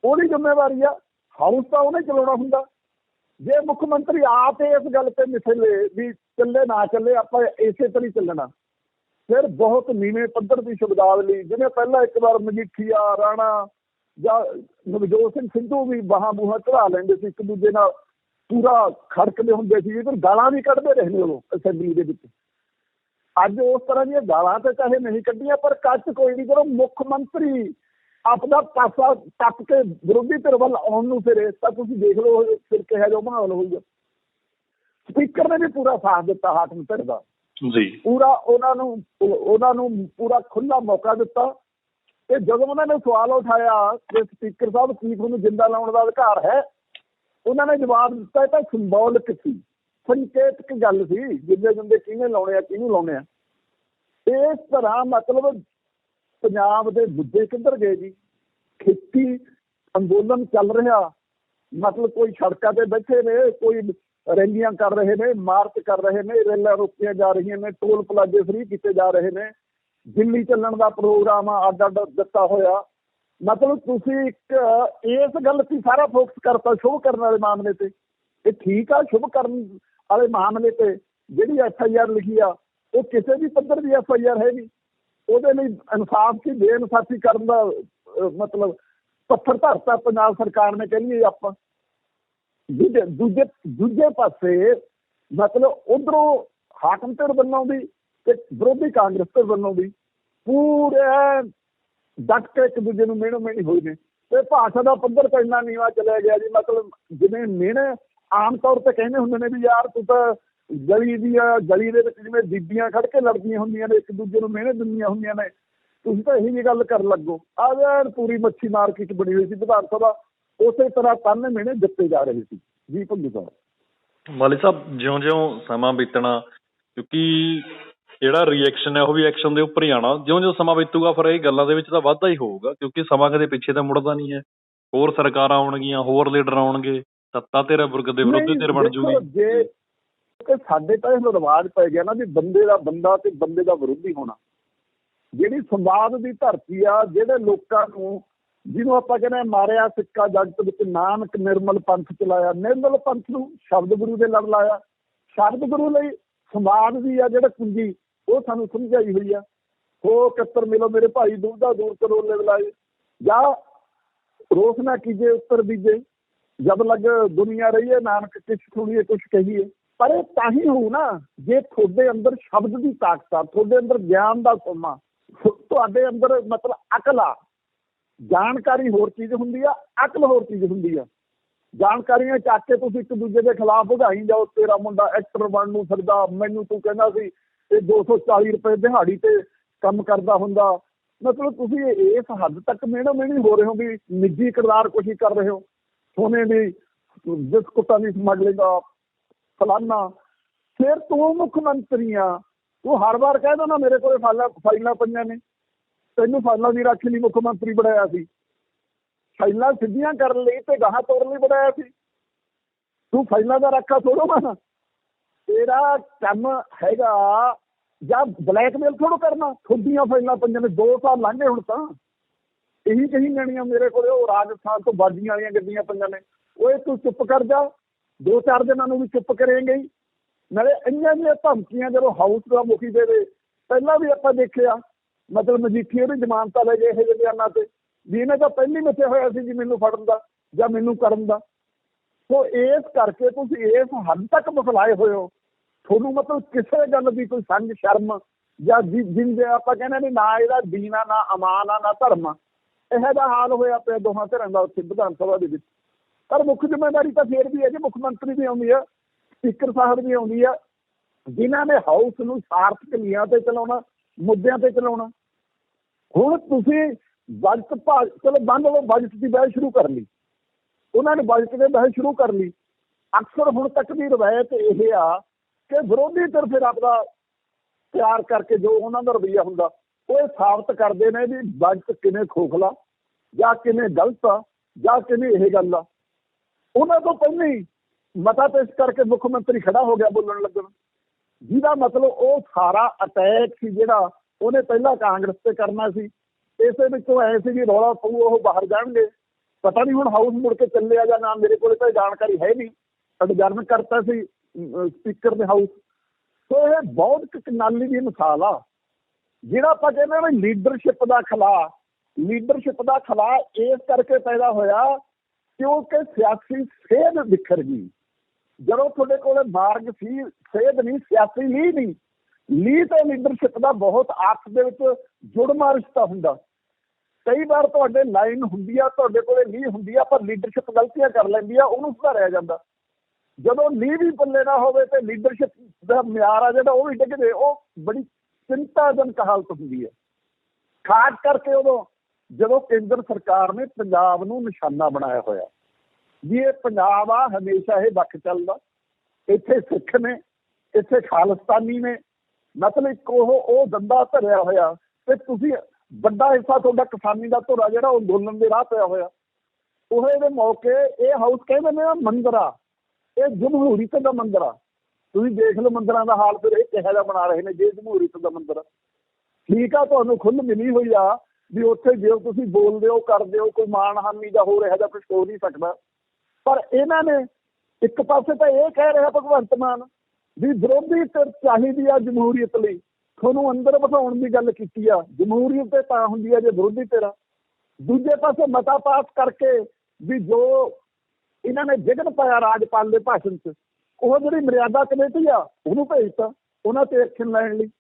ਉਹਦੀ ਜ਼ਿੰਮੇਵਾਰੀ ਆ ਹਾਊਸ ਤਾਂ ਉਹਨੇ ਚਲਾਉਣਾ ਹੁੰਦਾ। ਜੇ ਮੁੱਖ ਮੰਤਰੀ ਆਪ ਇਸ ਗੱਲ ਤੇ ਮਿਸਲੇ ਵੀ ਚੱਲੇ ਨਾ ਚੱਲੇ, ਆਪਾਂ ਇਸੇ ਤਰ੍ਹਾਂ ਹੀ ਚੱਲਣਾ। ਫਿਰ ਬਹੁਤ ਨੀਵੇਂ ਪੱਧਰ ਦੀ ਸ਼ਬਦਾਵਲੀ, ਜਿਵੇਂ ਪਹਿਲਾਂ ਇੱਕ ਵਾਰ ਮਜੀਠੀਆ, ਰਾਣਾ ਜਾਂ ਨਵਜੋਤ ਸਿੰਘ ਸਿੱਧੂ ਵੀ ਬਾਹਾਂ ਬੂਹਾਂ ਚੜਾ ਲੈਂਦੇ ਸੀ, ਇੱਕ ਦੂਜੇ ਨਾਲ ਪੂਰਾ ਖੜਕਦੇ ਹੁੰਦੇ ਸੀ ਇਧਰ ਗਾਲਾਂ ਵੀ ਕੱਢਦੇ ਰਹੇ ਨੇ ਉਹ ਅਸੈਂਬਲੀ ਦੇ ਵਿੱਚ। ਅੱਜ ਉਸ ਤਰ੍ਹਾਂ ਦੀਆਂ ਗਾਲਾਂ ਤਾਂ ਚਾਹੇ ਨਹੀਂ ਕੱਢੀਆਂ, ਪਰ ਕੱਚ ਕੋਈ ਨਹੀਂ, ਜਦੋਂ ਮੁੱਖ ਮੰਤਰੀ ਆਪਦਾ ਪਾਸਾ ਟੱਪ ਕੇ ਵਿਰੋਧੀ ਧਿਰ ਵੱਲ ਆਉਣ ਨੂੰ ਫਿਰੇ ਤਾਂ ਤੁਸੀਂ ਦੇਖ ਲਓ ਫਿਰ ਕਿਹੋ ਜਿਹਾ ਮਾਹੌਲ ਹੋਊਗਾ। ਸਪੀਕਰ ਨੇ ਵੀ ਪੂਰਾ ਸਾਥ ਦਿੱਤਾ ਹਾਕਮ ਧਿਰ ਦਾ। ਜੀ। ਪੂਰਾ ਉਹਨਾਂ ਨੂੰ ਉਹਨਾਂ ਨੂੰ ਪੂਰਾ ਖੁੱਲਾ ਮੌਕਾ ਦਿੱਤਾ। ਤੇ ਜਦੋਂ ਉਹਨਾਂ ਨੇ ਸਵਾਲ ਉਠਾਇਆ ਕਿ ਸਪੀਕਰ ਸਾਹਿਬ ਕੀ ਤੁਹਾਨੂੰ ਜਿੰਦਾ ਲਾਉਣ ਦਾ ਅਧਿਕਾਰ ਹੈ? ਉਹਨਾਂ ਨੇ ਜਵਾਬ ਦਿੱਤਾ ਇਹ ਤਾਂ ਸਿੰਬੋਲਿਕ ਸੀ। ਸੰਕੇਤਕ ਗੱਲ ਸੀ ਜਿੰਦੇ ਜਿੰਦੇ ਕਿਹਨੇ ਲਾਉਣੇ ਆ ਕਿਹਨੂੰ ਲਾਉਣੇ ਆ। ਇਸ ਤਰ੍ਹਾਂ ਮਤਲਬ ਪੰਜਾਬ ਦੇ ਮੁੱਦੇ ਕਿੱਧਰ ਗਏ ਜੀ? ਖੇਤੀ, ਅੰਦੋਲਨ ਚੱਲ ਰਿਹਾ। ਮਤਲਬ ਕੋਈ ਸੜਕਾਂ ਤੇ ਬੈਠੇ ਨੇ, ਕੋਈ ਰੈਲੀਆਂ ਕਰ ਰਹੇ ਨੇ, ਮਾਰਚ ਕਰ ਰਹੇ ਨੇ, ਰੈਲਾਂ ਰੋਕੀਆਂ ਜਾ ਰਹੀਆਂ ਨੇ, ਟੋਲ ਪਲਾਜ਼ੇ ਫ੍ਰੀ ਕੀਤੇ ਜਾ ਰਹੇ ਨੇ। ਦਿੱਲੀ ਚੱਲਣ ਦਾ ਪ੍ਰੋਗਰਾਮ ਆ ਅੱਡ ਅੱਡ ਦਿੱਤਾ ਹੋਇਆ। ਮਤਲਬ ਤੁਸੀਂ ਇੱਕ ਇਸ ਗੱਲ ਤੇ ਸਾਰਾ ਫੋਕਸ ਕਰਤਾ ਸ਼ੁਭ ਕਰਨ ਵਾਲੇ ਮਾਮਲੇ ਤੇ। ਇਹ ਠੀਕ ਆ ਸ਼ੁਭ ਕਰਨ ਵਾਲੇ ਮਾਮਲੇ ਤੇ। ਜਿਹੜੀ ਐਫ ਆਈ ਆਰ ਲਿਖੀ ਆ, ਉਹ ਕਿਸੇ ਵੀ ਪੱਧਰ ਦੀ ਐਫ ਆਈ ਆਰ ਹੈ ਨਹੀਂ। ਉਹਦੇ ਲਈ ਇਨਸਾਫ ਦੀ ਬੇਇਨਸਾਫੀ ਕਰਨ ਦਾ ਮਤਲਬ ਪੱਥਰ ਧਰਤਾ ਪੰਜਾਬ ਸਰਕਾਰ ਨੇ ਕਹਿੰਦੀ ਆਪਾਂ। ਦੂਜੇ ਦੂਜੇ ਦੂਜੇ ਪਾਸੇ ਮਤਲਬ ਉਧਰੋਂ ਹਾਕਮ ਧਿਰ ਵੱਲੋਂ ਵੀ ਤੇ ਵਿਰੋਧੀ ਕਾਂਗਰਸ ਧਿਰ ਵੱਲੋਂ ਵੀ ਪੂਰੇ ਡਟ ਕੇ ਇੱਕ ਦੂਜੇ ਨੂੰ ਮਿਹਣੋ ਮਿਹਣੀ ਹੋਈ ਨੇ। ਤੇ ਭਾਸ਼ਾ ਦਾ ਪੱਧਰ ਤਾਂ ਇੰਨਾ ਨੀਵਾ ਚਲਿਆ ਗਿਆ ਜੀ, ਮਤਲਬ ਜਿਵੇਂ ਮਿਹਣੇ ਆਮ ਤੌਰ ਤੇ ਕਹਿੰਦੇ ਹੁੰਦੇ ਨੇ ਵੀ, ਯਾਰ ਤੂੰ ਤਾਂ ਗਲੀ ਦੀਆਂ ਗਲੀ ਦੇ ਵਿੱਚ ਜਿਵੇਂ ਬੀਬੀਆਂ ਖੜ ਕੇ ਲੜਦੀਆਂ ਹੁੰਦੀਆਂ ਨੇ ਇੱਕ ਦੂਜੇ ਨੂੰ ਮਿਹਣੇ ਦਿੰਦੀਆਂ ਹੁੰਦੀਆਂ ਨੇ। ਤੁਸੀਂ ਤਾਂ ਇਹੀ ਗੱਲ ਕਰਨ ਲੱਗੋ। ਆ ਯਾਰ ਪੂਰੀ ਮੱਛੀ ਮਾਰਕੀਟ ਬਣੀ ਹੋਈ ਸੀ ਵਿਧਾਨ ਸਭਾ ਉਸੇ ਤਰ੍ਹਾਂ ਤਾਨੇ ਮਿਹਣੇ ਦਿੱਤੇ ਜਾ ਰਹੇ ਸੀ। ਜੀ ਭੰਗੂ ਸਾਹਿਬ ਮਾਲੀ ਸਾਹਿਬ ਜਿਉਂ-ਜਿਉਂ ਸਮਾਂ ਬੀਤਣਾ ਕਿਉਂਕਿ ਜਿਹੜਾ ਰਿਐਕਸ਼ਨ ਹੈ ਉਹ ਵੀ ਐਕਸ਼ਨ ਦੇ ਉੱਪਰ ਹੀ ਆਣਾ ਜਿਉਂ-ਜਿਉਂ ਸਮਾਂ ਬੀਤੂਗਾ ਫਿਰ ਇਹ ਗੱਲਾਂ ਦੇ ਵਿੱਚ ਤਾਂ ਵਾਧਾ ਹੀ ਹੋਊਗਾ ਕਿਉਂਕਿ ਸਮਾਂ ਕਦੇ ਪਿੱਛੇ ਤਾਂ ਮੁੜਦਾ ਨਹੀਂ ਹੈ। ਹੋਰ ਸਰਕਾਰਾਂ ਆਉਣਗੀਆਂ ਹੋਰ ਲੀਡਰ ਆਉਣਗੇ ਸੱਤਾ ਤੇਰਾ ਬੁਰਗ ਦੇ ਵਿਰੁੱਧ ਧਿਰ ਬਣ ਜੂਗੀ। ਜੇ ਸਾਡੇ ਤਾਂ ਇਹ ਰਿਵਾਜ ਪੈ ਗਿਆ ਨਾ ਵੀ ਬੰਦੇ ਦਾ ਬੰਦਾ ਤੇ ਬੰਦੇ ਦਾ ਵਿਰੋਧੀ ਹੋਣਾ। ਜਿਹੜੀ ਸੰਵਾਦ ਦੀ ਧਰਤੀ ਆ, ਜਿਹੜੇ ਲੋਕਾਂ ਨੂੰ, ਜਿਹਨੂੰ ਆਪਾਂ ਕਹਿੰਦੇ ਮਾਰਿਆ, ਸਿੱਕਾ ਜਗਤ ਵਿੱਚ ਨਾਨਕ ਨਿਰਮਲ ਪੰਥ ਚਲਾਇਆ, ਨਿਰਮਲ ਪੰਥ ਨੂੰ ਸ਼ਬਦ ਗੁਰੂ ਦੇ ਲੜ ਲਾਇਆ। ਸ਼ਬਦ ਗੁਰੂ ਲਈ ਸੰਵਾਦ ਦੀ ਆ ਜਿਹੜਾ ਕੁੰਜੀ, ਉਹ ਸਾਨੂੰ ਸਮਝਾਈ ਹੋਈ ਆ। ਹੋ ਕੱਤਰ ਮਿਲੋ ਮੇਰੇ ਭਾਈ ਦੁਬਦਾ ਦੂਰ ਕਰੋ ਲੈ ਬਲਾਏ ਜਾਂ ਰੋਸ ਨਾ ਕੀਜੇ, ਉੱਤਰ ਬੀਜੇ। ਜਦ ਲੱਗ ਦੁਨੀਆ ਰਹੀਏ ਨਾਨਕ ਕਿਛ ਸੁਣੀਏ, ਕੁਛ ਕਹੀਏ। ਪਰ ਇਹ ਤਾਂ ਹੀ ਹੋਊ ਨਾ, ਜੇ ਤੁਹਾਡੇ ਅੰਦਰ ਸ਼ਬਦ ਦੀ ਤਾਕਤ ਆ, ਤੁਹਾਡੇ ਅੰਦਰ ਗਿਆਨ ਦਾ ਸੋਮਾ ਤੁਹਾਡੇ ਅੰਦਰ ਮਤਲਬ ਅਕਲ ਆ। ਜਾਣਕਾਰੀ ਹੋਰ ਚੀਜ਼ ਹੁੰਦੀ ਆ, ਅਕਲ ਹੋਰ ਚੀਜ਼ ਹੁੰਦੀ ਆ। ਜਾਣਕਾਰੀਆਂ ਚੱਕ ਕੇ ਤੁਸੀਂ ਇੱਕ ਦੂਜੇ ਦੇ ਖਿਲਾਫ ਵਧਾਈ ਜਾਓ, ਤੇਰਾ ਮੁੰਡਾ ਐਕਟਰ ਬਣ ਨੂੰ ਫਿਰਦਾ ਮੈਨੂੰ ਤੂੰ ਕਹਿੰਦਾ ਸੀ ਇਹ 240 ਰੁਪਏ ਦਿਹਾੜੀ ਤੇ ਕੰਮ ਕਰਦਾ ਹੁੰਦਾ। ਮਤਲਬ ਤੁਸੀਂ ਇਸ ਹੱਦ ਤੱਕ ਮਿਹਣੋ ਮਿਹਣੀ ਹੋ ਰਹੇ ਹੋ ਵੀ ਨਿੱਜੀ ਕਿਰਦਾਰ ਕੁਸ਼ੀ ਕਰ ਰਹੇ ਹੋ। ਸੋਨੇ ਦੀ ਬਿਸਕੁਟਾਂ ਦੀ ਸਮਗਲਿੰਗ ਆ ਫਲਾਨਾ, ਫਿਰ ਤੂੰ ਮੁੱਖ ਮੰਤਰੀ ਆ। ਤੂੰ ਹਰ ਵਾਰ ਕਹਿ ਨਾ ਮੇਰੇ ਕੋਲੇ ਫਾਈਲਾਂ ਫਾਈਲਾਂ ਪਈਆਂ ਨੇ। ਤੈਨੂੰ ਫਾਈਲਾਂ ਦੀ ਰਾਖੀ ਲਈ ਮੁੱਖ ਮੰਤਰੀ ਬਣਾਇਆ ਸੀ। ਫਾਈਲਾਂ ਸਿੱਧੀਆਂ ਕਰਨ ਲਈ ਤੇ ਗਾਹਾਂ ਤੋੜਨ ਲਈ ਬਣਾਇਆ ਸੀ। ਤੂੰ ਫਾਈਲਾਂ ਦਾ ਰਾਖਾ ਥੋੜੋ ਬਣਾ ਤੇਰਾ ਕੰਮ ਹੈਗਾ ਜਾਂ ਬਲੈਕਮੇਲ ਥੋੜੋ ਕਰਨਾ। ਖੁੱਡੀਆਂ ਫਾਈਲਾਂ ਪਈਆਂ ਨੇ 2 ਸਾਲ ਲੰਘੇ ਹੁਣ ਤਾਂ। ਇਹੀ ਕਹੀ ਜਾਣੀਆਂ ਮੇਰੇ ਕੋਲੇ, ਉਹ ਰਾਜਸਥਾਨ ਤੋਂ ਬਾਜੀਆਂ ਵਾਲੀਆਂ ਗੱਡੀਆਂ ਪਈਆਂ ਨੇ। ਓਏ ਤੂੰ ਚੁੱਪ ਕਰ ਜਾ। ਦੋ ਚਾਰ ਦਿਨਾਂ ਨੂੰ ਵੀ ਚੁੱਪ ਕਰੇਂਗੇ ਹੀ। ਨਾਲੇ ਇੰਨੀਆਂ ਜਿਹੀਆਂ ਧਮਕੀਆਂ ਜਦੋਂ ਹਾਊਸ ਦਾ ਮੁਖੀ ਦੇਵੇ ਪਹਿਲਾਂ ਵੀ ਆਪਾਂ ਦੇਖਿਆ, ਮਤਲਬ ਮਜੀਠੀ ਉਹਦੀ ਜ਼ਮਾਨਤਾਂ ਲੈ ਗਏ ਇਹ ਬਿਆਨਾਂ ਤੇ, ਵੀ ਇਹਨੇ ਤਾਂ ਪਹਿਲੀ ਮਿੱਥੇ ਹੋਇਆ ਸੀ ਜੀ ਮੈਨੂੰ ਫੜਨ ਦਾ ਜਾਂ ਮੈਨੂੰ ਕਰਨ ਦਾ। ਸੋ ਇਸ ਕਰਕੇ ਤੁਸੀਂ ਇਸ ਹੱਦ ਤੱਕ ਮਸਲਾਏ ਹੋਏ ਹੋ। ਤੁਹਾਨੂੰ ਮਤਲਬ ਕਿਸੇ ਗੱਲ ਦੀ ਕੋਈ ਸੰਗ, ਸ਼ਰਮ ਜਾਂ ਜਿੰਦੇ ਆਪਾਂ ਕਹਿੰਦੇ ਨੇ ਨਾ ਇਹਦਾ ਦੀਨਾ ਨਾ ਅਮਾਨ ਆ, ਨਾ ਧਰਮ ਆ। ਇਹੋ ਜਿਹਾ ਹਾਲ ਹੋਇਆ ਪਿਆ ਦੋਹਾਂ ਧਿਰਾਂ ਦਾ ਉੱਥੇ ਵਿਧਾਨ ਸਭਾ ਦੇ ਵਿੱਚ। ਪਰ ਮੁੱਖ ਜ਼ਿੰਮੇਵਾਰੀ ਤਾਂ ਫੇਰ ਵੀ ਹੈ ਜੀ, ਮੁੱਖ ਮੰਤਰੀ ਦੀ ਆਉਂਦੀ ਆ, ਸਪੀਕਰ ਸਾਹਿਬ ਦੀ ਆਉਂਦੀ ਆ, ਜਿਨ੍ਹਾਂ ਨੇ ਹਾਊਸ ਨੂੰ ਸਾਰਥਕ ਨੀਆਂ ਤੇ ਚਲਾਉਣਾ, ਮੁੱਦਿਆਂ ਤੇ ਚਲਾਉਣਾ। ਹੁਣ ਤੁਸੀਂ ਬਜਟ ਭਾ, ਚਲੋ ਬੰਦ ਹੋ ਬਜਟ ਦੀ ਬਹਿਸ ਸ਼ੁਰੂ ਕਰ ਲਈ। ਉਹਨਾਂ ਨੇ ਬਜਟ ਦੇ ਬਹਿਸ ਸ਼ੁਰੂ ਕਰ ਲਈ। ਅਕਸਰ ਹੁਣ ਤੱਕ ਦੀ ਰਵਾਇਤ ਇਹ ਆ ਕਿ ਵਿਰੋਧੀ ਧਿਰ ਫਿਰ ਆਪਦਾ ਤਿਆਰ ਕਰਕੇ ਜੋ ਉਹਨਾਂ ਦਾ ਰਵਈਆ ਹੁੰਦਾ, ਉਹ ਸਾਬਤ ਕਰਦੇ ਨੇ ਵੀ ਬਜਟ ਕਿਵੇਂ ਖੋਖਲਾ, ਜਾਂ ਕਿਵੇਂ ਗਲਤ ਆ, ਜਾਂ ਕਿਵੇਂ ਇਹ ਗੱਲ ਆ। ਉਹਨਾਂ ਤੋਂ ਪਹਿਲਾਂ ਹੀ ਮਤਾ ਪੇਸ਼ ਕਰਕੇ ਮੁੱਖ ਮੰਤਰੀ ਖੜਾ ਹੋ ਗਿਆ ਬੋਲਣ ਲੱਗਣ। ਜਿਹਦਾ ਮਤਲਬ ਉਹ ਸਾਰਾ ਅਟੈਕ ਸੀ ਜਿਹੜਾ ਉਹਨੇ ਪਹਿਲਾਂ ਕਾਂਗਰਸ ਤੇ ਕਰਨਾ ਸੀ। ਇਸੇ ਵਿੱਚੋਂ ਐ ਸੀ ਵੀ ਰੌਲਾ ਪਊ, ਉਹ ਬਾਹਰ ਜਾਣਗੇ। ਪਤਾ ਨਹੀਂ ਹੁਣ ਹਾਊਸ ਮੁੜ ਕੇ ਚੱਲਿਆ ਜਾਂ ਨਾ, ਮੇਰੇ ਕੋਲੇ ਤਾਂ ਜਾਣਕਾਰੀ ਹੈ ਨਹੀਂ। ਅਡਜਰਨ ਕਰਤਾ ਸੀ ਸਪੀਕਰ ਦੇ ਹਾਊਸ ਸੋ ਇਹ ਬਹੁਤ ਕਨਾਲੀ ਦੀ ਮਿਸਾਲ ਆ। ਜਿਹੜਾ ਆਪਾਂ ਕਹਿੰਦੇ ਹਾਂ ਲੀਡਰਸ਼ਿਪ ਦਾ ਖਲਾ ਲੀਡਰਸ਼ਿਪ ਦਾ ਖਲਾ ਇਸ ਕਰਕੇ ਪੈਦਾ ਹੋਇਆ ਕਿਉਂਕਿ ਸਿਆਸੀ ਸੇਧ ਵਿਖਰ ਗਈ। ਜਦੋਂ ਤੁਹਾਡੇ ਕੋਲੇ ਮਾਰਗ ਸੀ, ਸੇਧ ਨਹੀਂ, ਸਿਆਸੀ ਲੀ ਨਹੀਂ। ਲੀ ਤੇ ਲੀਡਰਸ਼ਿਪ ਦਾ ਬਹੁਤ ਆਪਸ ਦੇ ਵਿੱਚ ਜੁੜਮਾ ਰਿਸ਼ਤਾ ਹੁੰਦਾ। ਕਈ ਵਾਰ ਤੁਹਾਡੇ ਲਾਈਨ ਹੁੰਦੀ ਆ, ਤੁਹਾਡੇ ਕੋਲੇ ਲੀ ਹੁੰਦੀ ਆ, ਪਰ ਲੀਡਰਸ਼ਿਪ ਗਲਤੀਆਂ ਕਰ ਲੈਂਦੀ ਆ, ਉਹਨੂੰ ਸੁਧਾਰਿਆ ਜਾਂਦਾ। ਜਦੋਂ ਲੀ ਵੀ ਪੱਲੇ ਨਾ ਹੋਵੇ ਤੇ ਲੀਡਰਸ਼ਿਪ ਦਾ ਮਿਆਰ ਆ ਜਿਹੜਾ, ਉਹ ਵੀ ਡਿੱਗਦੇ ਉਹ ਬੜੀ ਚਿੰਤਾਜਨਕ ਹਾਲਤ ਹੁੰਦੀ ਹੈ ਖਾਸ ਕਰਕੇ ਉਦੋਂ ਜਦੋਂ ਕੇਂਦਰ ਸਰਕਾਰ ਨੇ ਪੰਜਾਬ ਨੂੰ ਨਿਸ਼ਾਨਾ ਬਣਾਇਆ ਹੋਇਆ, ਵੀ ਇਹ ਪੰਜਾਬ ਆ, ਹਮੇਸ਼ਾ ਇਹ ਵੱਖ ਚੱਲਦਾ। ਇੱਥੇ ਸਿੱਖ ਨੇ, ਇੱਥੇ ਖਾਲਸਤਾਨੀ ਨੇ, ਮਤਲਬ ਉਹ ਉਹ ਦੰਦਾ ਧਰਿਆ ਹੋਇਆ ਤੇ ਤੁਸੀਂ ਵੱਡਾ ਹਿੱਸਾ ਤੁਹਾਡਾ ਕਿਸਾਨੀ ਦਾ ਧੁਰਾ ਜਿਹੜਾ ਉਹ ਅੰਦੋਲਨ ਦੇ ਰਾਹ ਪਿਆ ਹੋਇਆ। ਉਹ ਇਹਦੇ ਮੌਕੇ ਇਹ ਹਾਊਸ ਕਹਿੰਦੇ ਨੇ ਮੰਦਰ ਆ, ਇਹ ਜਮਹੂਰੀਅਤ ਦਾ ਮੰਦਰ ਆ। ਤੁਸੀਂ ਦੇਖ ਲਓ ਮੰਦਰਾਂ ਦਾ ਹਾਲ ਫਿਰ ਇਹ ਕਿਹੋ ਜਿਹਾ ਬਣਾ ਰਹੇ ਨੇ, ਜੇ ਜਮਹੂਰੀਅਤ ਦਾ ਮੰਦਰ ਠੀਕ ਆ, ਤੁਹਾਨੂੰ ਖੁੱਲ ਮਿਲੀ ਹੋਈ ਆ ਵੀ ਉੱਥੇ ਜੇ ਤੁਸੀਂ ਬੋਲਦੇ ਹੋ, ਕਰਦੇ ਹੋ, ਕੋਈ ਮਾਣਹਾਨੀ ਦਾ ਹੋ ਰਿਹਾ ਜਾਂ ਕੁਝ ਹੋ ਨਹੀਂ ਸਕਦਾ। ਪਰ ਇਹਨਾਂ ਨੇ ਇੱਕ ਪਾਸੇ ਤਾਂ ਇਹ ਕਹਿ ਰਿਹਾ ਭਗਵੰਤ ਮਾਨ ਵੀ ਵਿਰੋਧੀ ਧਿਰ ਚਾਹੀਦੀ ਆ ਜਮਹੂਰੀਅਤ ਲਈ। ਤੁਹਾਨੂੰ ਅੰਦਰ ਬਿਠਾਉਣ ਦੀ ਗੱਲ ਕੀਤੀ ਆ। ਜਮਹੂਰੀਅਤ ਤੇ ਤਾਂ ਹੁੰਦੀ ਆ ਜੇ ਵਿਰੋਧੀ ਧਿਰ ਦੂਜੇ ਪਾਸੇ ਮਤਾ ਪਾਸ ਕਰਕੇ ਵੀ ਜੋ ਇਹਨਾਂ ਨੇ ਵਿਘਨ ਪਾਇਆ ਰਾਜਪਾਲ ਦੇ ਭਾਸ਼ਣ 'ਚ, ਉਹ ਜਿਹੜੀ ਮਰਿਆਦਾ ਕਮੇਟੀ ਆ, ਉਹਨੂੰ ਭੇਜਤਾ, ਉਹਨਾਂ ਤੇ ਐਕਸ਼ਨ ਲੈਣ ਲਈ।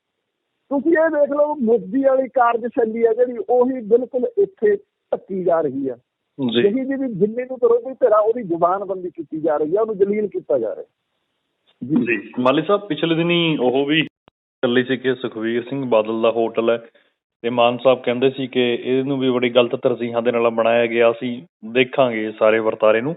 ਤੁਸੀਂ ਇਹ ਦੇਖ ਲਓ ਮੋਦੀ ਵਾਲੀ ਕਾਰਜਸ਼ੈਲੀ ਆ ਜਿਹੜੀ ਉਹੀ ਬਿਲਕੁਲ ਇੱਥੇ ਧੱਕੀ ਜਾ ਰਹੀ ਆ। ਜੀ। ਜਿਹੀ ਜਿਹੀ ਜਿੰਨੇ ਨੂੰ ਵਿਰੋਧੀ ਧਿਰਾ ਉਹਦੀ ਜ਼ੁਬਾਨਬੰਦੀ ਕੀਤੀ ਜਾ ਰਹੀ ਆ ਉਹਨੂੰ ਜਲੀਲ ਕੀਤਾ ਜਾ ਰਿਹਾ। ਜੀ। ਮਾਲੀ ਸਾਹਿਬ ਪਿਛਲੇ ਦਿਨੀ ਉਹ ਵੀ ਚੱਲੀ ਸੀ ਕਿ ਸੁਖਵੀਰ ਸਿੰਘ ਬਾਦਲ ਦਾ ਹੋਟਲ ਹੈ। ਤੇ ਮਾਨ ਸਾਹਿਬ ਕਹਿੰਦੇ ਸੀ ਕਿ ਇਹਨੂੰ ਵੀ ਬੜੀ ਗਲਤ ਤਰਜੀਹਾਂ ਦੇ ਨਾਲ ਬਣਾਇਆ ਗਿਆ। ਸੀ ਦੇਖਾਂਗੇ ਸਾਰੇ ਵਰਤਾਰੇ ਨੂੰ।